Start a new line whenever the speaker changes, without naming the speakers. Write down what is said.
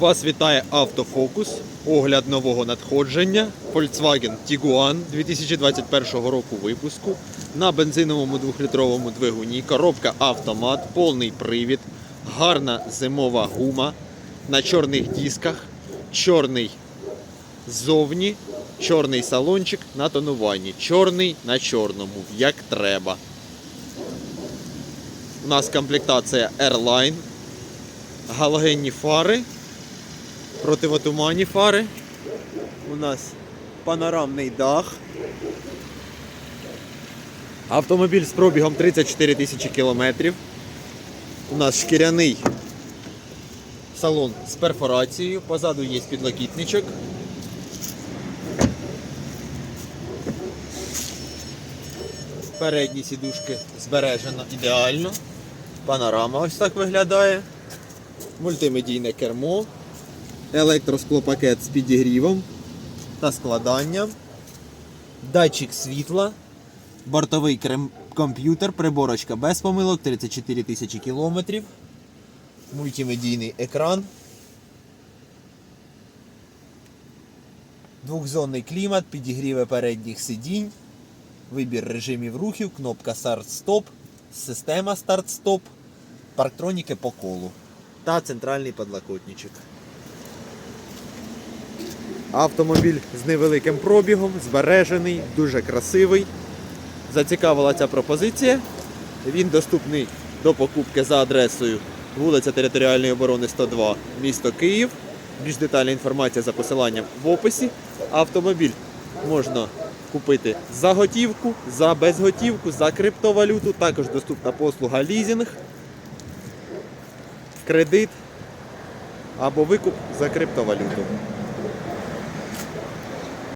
Вас вітає Автофокус, огляд нового надходження Volkswagen Tiguan 2021 року випуску на бензиновому 2-літровому двигуні, коробка автомат, повний привід, гарна зимова гума на чорних дисках, чорний ззовні, чорний салончик на тонуванні, чорний на чорному, як треба. У нас комплектація Airline, галогенні фари, противотуманні фари. У нас панорамний дах. Автомобіль з пробігом 34 тисячі кілометрів. У нас шкіряний салон з перфорацією. Позаду є підлокітничок. Передні сідушки збережено ідеально. Панорама ось так виглядає. Мультимедійне кермо. Електросклопакет з підігрівом та складанням. Датчик світла. Бортовий крем- комп'ютер, приборочка без помилок, 34 тисячі кілометрів. Мультимедійний екран. Двохзонний клімат, підігріве передніх сидінь. Вибір режимів рухів, кнопка старт-стоп, система старт-стоп, парктроніки по колу та центральний подлокотничок. Автомобіль з невеликим пробігом, збережений, дуже красивий. Зацікавила ця пропозиція. Він доступний до покупки за адресою вулиця Територіальної оборони 102, місто Київ. Більш детальна інформація за посиланням в описі. Автомобіль можна купити за готівку, за безготівку, за криптовалюту. Також доступна послуга лізінг, кредит або викуп за криптовалюту.